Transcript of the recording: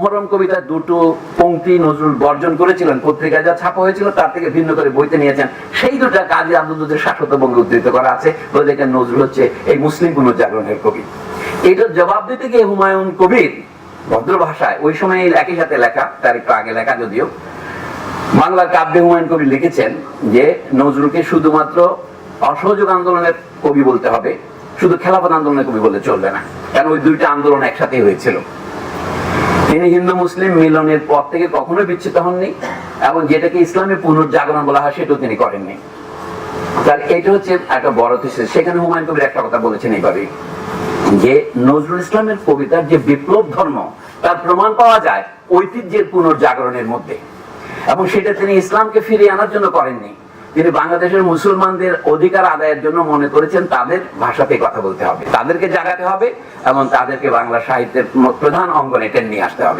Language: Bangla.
মোহরম কবিতা দুটো পংক্তি নজরুল বর্জন করেছিলেন, পত্রিকায় যা ছাপা হয়েছিল তার থেকে ভিন্ন করে বইতে নিয়েছেন। সেই দুটা কাজী আব্দুলের শাশ্বত বঙ্গে উদ্ধৃত করা আছে। বলে দেখেন নজরুল হচ্ছে এই মুসলিম পুনর্জাগরণের কবি। এটার জবাব দিতে গিয়ে হুমায়ুন কবির ভদ্র ভাষায়, ওই সময় একই সাথে লেখা, তার একটু আগে লেখা যদিও, বাংলার কাব্যে হুমায়ুন কবি লিখেছেন যে, নজরুলকে শুধুমাত্র অসহযোগ আন্দোলনের কবি বলতে হবে, শুধু খেলাফত আন্দোলনের কবি বলে চলবে না। কারণ ওই দুইটা আন্দোলন একসাথে হয়েছিল? তিনি হিন্দু, মুসলিম মিলনের পর থেকে কখনোই বিচ্ছিত হননি এবং যেটাকে ইসলামের পুনর্জাগরণ বলা হয় সেটাও তিনি করেননি। তার এটা হচ্ছে একটা বড় থিসিস সেখানে হুমায়ুন কবির একটা কথা বলেছেন এইভাবে যে নজরুল ইসলামের কবিতার যে বিপ্লব ধর্ম, তার প্রমাণ পাওয়া যায় ঐতিহ্যের পুনর্জাগরণের মধ্যে এবং সেটা তিনি ইসলামকে ফিরিয়ে আনার জন্য করেননি। তিনি বাংলাদেশের মুসলমানদের অধিকার আদায়ের জন্য মনে করেছেন তাদের ভাষাতে কথা বলতে হবে। তাদেরকে জাগাতে হবে এবং তাদেরকে বাংলা সাহিত্যের প্রধান অঙ্গনে টেনে নিয়ে আসতে হবে।